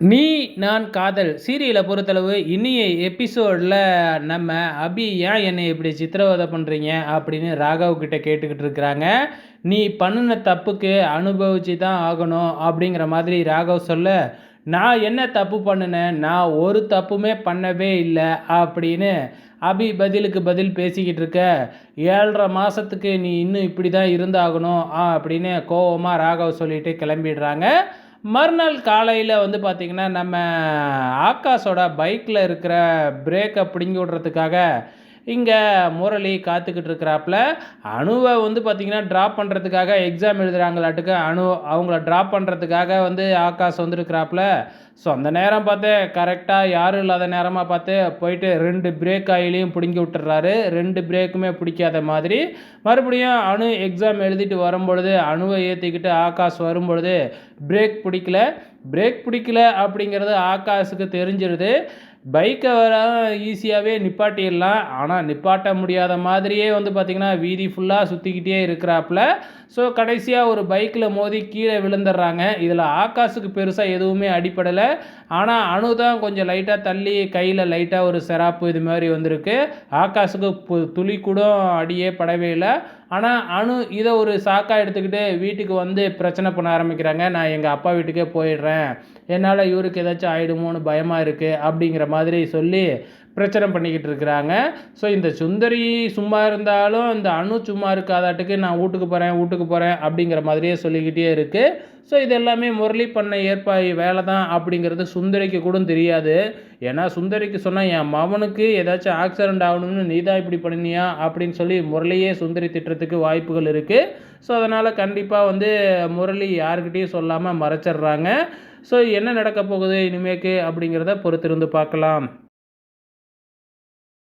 நீ நான் காதல். சீரியலை பொறுத்தளவு இனிய எபிசோடில் நம்ம அபி ஏன் என்னை இப்படி சித்திரவதை பண்ணுறீங்க அப்படின்னு ராகவ் கிட்ட கேட்டுக்கிட்டு இருக்கிறாங்க. நீ பண்ணின தப்புக்கு அனுபவிச்சு தான் ஆகணும் அப்படிங்கிற மாதிரி ராகவ் சொல்ல நான் என்ன தப்பு பண்ணினேன்? நான் ஒரு தப்புமே பண்ணவே இல்லை அப்படின்னு அபி பதிலுக்கு பதில் பேசிக்கிட்டு இருக்க ஏழரை மாதத்துக்கு நீ இன்னும் இப்படி தான் இருந்தாகணும் அப்படின்னு கோவமாக ராகவ் சொல்லிட்டு கிளம்பிடுறாங்க. மறுநாள் காலையில் வந்து பார்த்திங்கன்னா நம்ம ஆகாஷோட பைக்கில் இருக்கிற பிரேக்கை பிடுங்கி விட்றதுக்காக இங்கே முரளி காத்துக்கிட்டு இருக்கிறாப்புல. அணுவை வந்து பார்த்திங்கன்னா ட்ராப் பண்ணுறதுக்காக எக்ஸாம் எழுதுகிறாங்களாட்டுக்கு அணு அவங்கள ட்ராப் பண்ணுறதுக்காக வந்து ஆகாஷ் வந்துருக்கிறாப்புல. ஸோ அந்த நேரம் பார்த்து கரெக்டாக யாரும் இல்லாத நேரமாக பார்த்து போயிட்டு ரெண்டு பிரேக் ஆயிலையும் பிடுங்கி விட்டுறாரு. ரெண்டு பிரேக்குமே பிடிக்காத மாதிரி. மறுபடியும் அணு எக்ஸாம் எழுதிட்டு வரும்பொழுது அணுவை ஏற்றிக்கிட்டு ஆகாஷ் வரும்பொழுது பிரேக் பிடிக்கல. பிரேக் பிடிக்கல அப்படிங்கிறது ஆகாஷுக்கு தெரிஞ்சிருது. பைக்கை வர ஈஸியாகவே நிப்பாட்டிடலாம். ஆனால் நிப்பாட்ட முடியாத மாதிரியே வந்து பார்த்திங்கன்னா வீதி ஃபுல்லாக சுற்றிக்கிட்டே இருக்கிறாப்புல. ஸோ கடைசியாக ஒரு பைக்கில் மோதி கீழே விழுந்துடுறாங்க. இதில் ஆகாஷுக்கு பெருசாக எதுவுமே அடிப்படலை ஆனால் அணு தான் கொஞ்சம் லைட்டாக தள்ளி கையில் லைட்டாக ஒரு செராப்பு இது மாதிரி வந்திருக்கு. ஆகாஷுக்கு துளி கூட அடியே படவே இல்லை. ஆனால் அணு இதை ஒரு சாக்காக எடுத்துக்கிட்டு வீட்டுக்கு வந்து பிரச்சனை பண்ண ஆரம்பிக்கிறாங்க. நான் எங்கள் அப்பா வீட்டுக்கே போயிடுறேன். என்னால் இவருக்கு ஏதாச்சும் ஆகிடுமோன்னு பயமாக இருக்குது அப்படிங்கிற மாதிரி சொல்லி பிரச்சனை பண்ணிக்கிட்டு இருக்கிறாங்க. ஸோ இந்த சுந்தரி சும்மா இருந்தாலும் இந்த அணு சும்மா இருக்காதாட்டுக்கு நான் வீட்டுக்கு போகிறேன் வீட்டுக்கு போகிறேன் அப்படிங்கிற மாதிரியே சொல்லிக்கிட்டே இருக்குது ஸோ இது எல்லாமே முரளி பண்ண ஏற்பாய் வேலை தான் அப்படிங்கிறது சுந்தரிக்கு கூட தெரியாது. ஏன்னா சுந்தரிக்கு சொன்னால் என் மவனுக்கு ஏதாச்சும் ஆக்சிடெண்ட் ஆகணும்னு நீ தான் இப்படி பண்ணினியா? அப்படின்னு சொல்லி முரளியே சுந்தரி திட்டத்துக்கு வாய்ப்புகள் இருக்குது ஸோ அதனால் கண்டிப்பாக வந்து முரளி யாருக்கிட்டேயும் சொல்லாமல் மறைச்சிட்றாங்க. ஸோ என்ன நடக்க போகுது இனிமேக்கு அப்படிங்கிறத பொறுத்திருந்து பார்க்கலாம்.